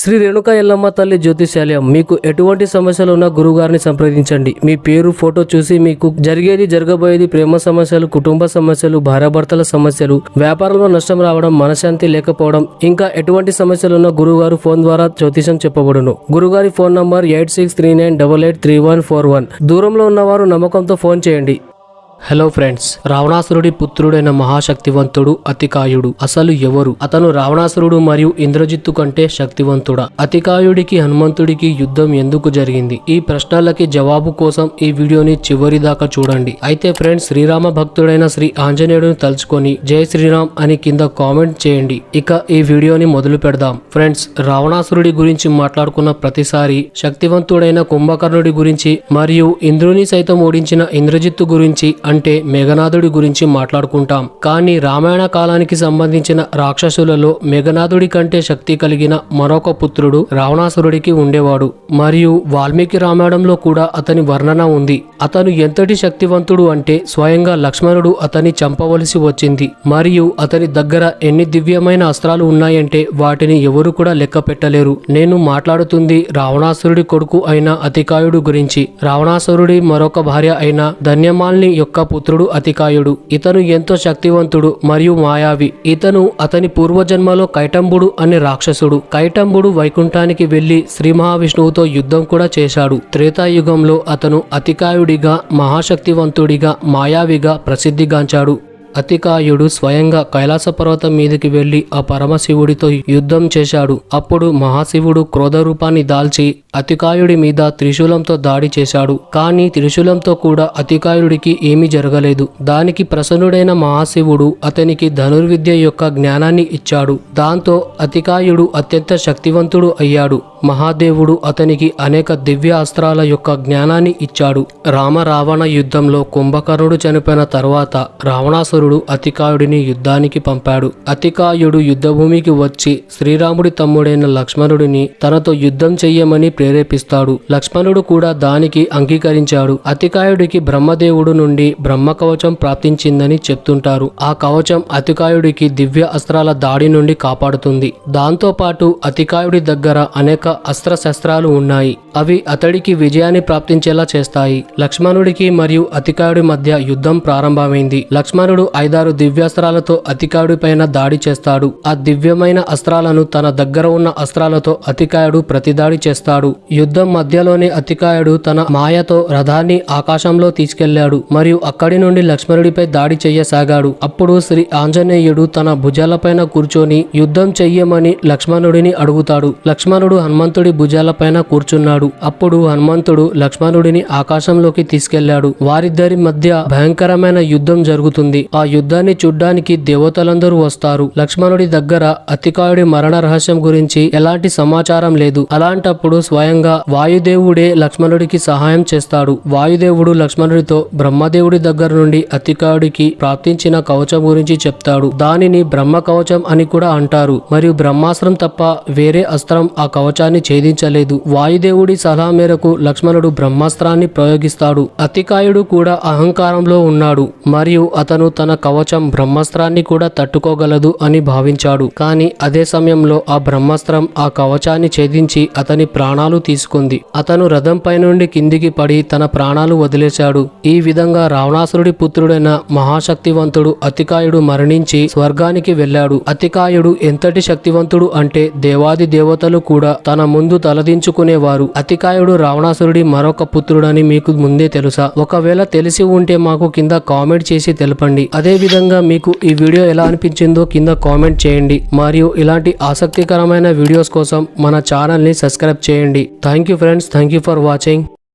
శ్రీ రేణుకా ఎల్లమ్మ తల్లి జ్యోతిశాలయం మీకు ఎటువంటి సమస్యలు ఉన్నా గురుగారిని సంప్రదించండి. మీ పేరు ఫోటో చూసి మీకు జరిగేది జరగబోయేది ప్రేమ సమస్యలు కుటుంబ సమస్యలు భార్యాభర్తల సమస్యలు వ్యాపారంలో నష్టం రావడం మనశాంతి లేకపోవడం ఇంకా ఎటువంటి సమస్యలు ఉన్నా గురుగారు ఫోన్ ద్వారా జ్యోతిషం చెప్పబడును. గురుగారి phone number eight six three nine double eight three one four one. దూరంలో ఉన్నవారు నమ్మకంతో ఫోన్ చేయండి. హలో ఫ్రెండ్స్ రావణాసురుడి పుత్రుడైన మహాశక్తివంతుడు అతికాయుడు. అసలు ఎవరు? అతను రావణాసురుడు మరియు ఇంద్రజిత్తు కంటే శక్తివంతుడా? అతికాయుడికి హనుమంతుడికి యుద్ధం ఎందుకు జరిగింది? ఈ ప్రశ్నలకి జవాబు కోసం ఈ వీడియోని చివరి దాకా చూడండి. అయితే ఫ్రెండ్స్ శ్రీరామ భక్తుడైన శ్రీ ఆంజనేయుడిని తలుచుకొని జై శ్రీరామ్ అని కింద కామెంట్ చేయండి. ఇక ఈ వీడియోని మొదలు పెడదాం. ఫ్రెండ్స్ రావణాసురుడి గురించి మాట్లాడుకున్న ప్రతిసారి శక్తివంతుడైన కుంభకర్ణుడి గురించి మరియు ఇంద్రుని సైతం ఓడించిన ఇంద్రజిత్తు గురించి అంటే మేఘనాథుడి గురించి మాట్లాడుకుంటాం. కానీ రామాయణ కాలానికి సంబంధించిన రాక్షసులలో మేఘనాథుడి కంటే శక్తి కలిగిన మరొక పుత్రుడు రావణాసురుడికి ఉండేవాడు. మరియు వాల్మీకి రామాయణంలో కూడా అతని వర్ణన ఉంది. అతను ఎంతటి శక్తివంతుడు అంటే స్వయంగా లక్ష్మణుడు అతని చంపవలసి వచ్చింది. మరియు అతని దగ్గర ఎన్ని దివ్యమైన అస్త్రాలు ఉన్నాయంటే వాటిని ఎవరు కూడా లెక్క పెట్టలేరు. నేను మాట్లాడుతుంది రావణాసురుడి కొడుకు అయిన అతికాయుడు గురించి. రావణాసురుడి మరొక భార్య అయిన ధన్యమాల్ని యొక్క పుత్రుడు అతికాయుడు. ఇతను ఎంతో శక్తివంతుడు మరియు మాయావి. ఇతను అతని పూర్వజన్మలో కైటంబుడు అనే రాక్షసుడు. కైటంబుడు వైకుంఠానికి వెళ్ళి శ్రీ మహావిష్ణువుతో యుద్ధం కూడా చేశాడు. త్రేతాయుగంలో అతను అతికాయుడిగా మహాశక్తివంతుడిగా మాయావిగా ప్రసిద్ధిగాంచాడు అతికాయుడు స్వయంగా కైలాస పర్వతం మీదకి వెళ్ళి ఆ పరమశివుడితో యుద్ధం చేశాడు. అప్పుడు మహాశివుడు క్రోధ రూపాన్ని దాల్చి అతికాయుడి మీద త్రిశూలంతో దాడి చేశాడు. కానీ త్రిశూలంతో కూడా అతికాయుడికి ఏమీ జరగలేదు. దానికి ప్రసన్నుడైన మహాశివుడు అతనికి ధనుర్విద్య యొక్క జ్ఞానాన్ని ఇచ్చాడు. దాంతో అతికాయుడు అత్యంత శక్తివంతుడు అయ్యాడు. మహాదేవుడు అతనికి అనేక దివ్య అస్త్రాల యొక్క జ్ఞానాన్ని ఇచ్చాడు. రామ రావణ యుద్ధంలో కుంభకర్ణుడు చనిపోయిన తర్వాత రావణాసురుడు అతికాయుడిని యుద్ధానికి పంపాడు. అతికాయుడు యుద్ధభూమికి వచ్చి శ్రీరాముడి తమ్ముడైన లక్ష్మణుడిని తనతో యుద్ధం చెయ్యమని ప్రేరేపిస్తాడు. లక్ష్మణుడు కూడా దానికి అంగీకరించాడు. అతికాయుడికి బ్రహ్మదేవుడు నుండి బ్రహ్మ కవచం ప్రాప్తించిందని చెప్తుంటారు. ఆ కవచం అతికాయుడికి దివ్య అస్త్రాల దాడి నుండి కాపాడుతుంది. దాంతో పాటు అతికాయుడి దగ్గర అనేక అస్త్రశస్త్రాలు ఉన్నాయి. అవి అతడికి విజయాన్ని ప్రాప్తించేలా చేస్తాయి. లక్ష్మణుడికి మరియు అతికాయుడి మధ్య యుద్ధం ప్రారంభమైంది. లక్ష్మణుడు ఐదారు దివ్యాస్త్రాలతో అతికాయుడి పైన దాడి చేస్తాడు. ఆ దివ్యమైన అస్త్రాలను తన దగ్గర ఉన్న అస్త్రాలతో అతికాయుడు ప్రతిదాడి చేస్తాడు. యుద్ధం మధ్యలోనే అతికాయుడు తన మాయతో రథాన్ని ఆకాశంలో తీసుకెళ్ళాడు మరియు అక్కడి నుండి లక్ష్మణుడిపై దాడి చెయ్యసాగాడు అప్పుడు శ్రీ ఆంజనేయుడు తన భుజాలపైన కూర్చొని యుద్ధం చెయ్యమని లక్ష్మణుడిని అడుగుతాడు. లక్ష్మణుడు హనుమంతుడి భుజాలపైన కూర్చున్నాడు. అప్పుడు హనుమంతుడు లక్ష్మణుడిని ఆకాశంలోకి తీసుకెళ్ళాడు వారిద్దరి మధ్య భయంకరమైన యుద్ధం జరుగుతుంది. ఆ యుద్ధాన్ని చూడ్డానికి దేవతలందరూ వస్తారు. లక్ష్మణుడి దగ్గర అతికాయుడి మరణ రహస్యం గురించి ఎలాంటి సమాచారం లేదు. అలాంటప్పుడు స్వయంగా వాయుదేవుడే లక్ష్మణుడికి సహాయం చేస్తాడు. వాయుదేవుడు లక్ష్మణుడితో బ్రహ్మదేవుడి దగ్గర నుండి అతికాయుడికి ప్రాప్తించిన కవచం గురించి చెప్తాడు. దానిని బ్రహ్మ కవచం అని కూడా అంటారు. మరియు బ్రహ్మాస్త్రం తప్ప వేరే అస్త్రం ఆ కవచాన్ని ఛేదించలేదు. వాయుదేవుడి సలహా మేరకు లక్ష్మణుడు బ్రహ్మాస్త్రాన్ని ప్రయోగిస్తాడు. అతికాయుడు కూడా అహంకారంలో ఉన్నాడు. మరియు అతను తన కవచం బ్రహ్మాస్త్రాన్ని కూడా తట్టుకోగలదు అని భావించాడు. కానీ అదే సమయంలో ఆ బ్రహ్మాస్త్రం ఆ కవచాన్ని ఛేదించి అతని ప్రాణాలు తీసుకుంది. అతను రథంపై నుండి కిందికి పడి తన ప్రాణాలు వదిలేశాడు. ఈ విధంగా రావణాసురుడి పుత్రుడైన మహాశక్తివంతుడు అతికాయుడు మరణించి స్వర్గానికి వెళ్ళాడు. అతికాయుడు ఎంతటి శక్తివంతుడు అంటే దేవాది దేవతలు కూడా తన ముందు తలదించుకునేవారు. అతికాయుడు రావణాసురుడి మరొక పుత్రుడని మీకు ముందే తెలుసా? ఒకవేళ తెలిసి ఉంటే మాకు కింద కామెంట్ చేసి తెలపండి. అదే విధంగా మీకు ఈ వీడియో ఎలా అనిపించిందో కింద కామెంట్ చేయండి. మరియు ఇలాంటి ఆసక్తికరమైన వీడియోస్ కోసం మన ఛానల్ని సబ్స్క్రైబ్ చేయండి. Thank you friends. Thank you for watching.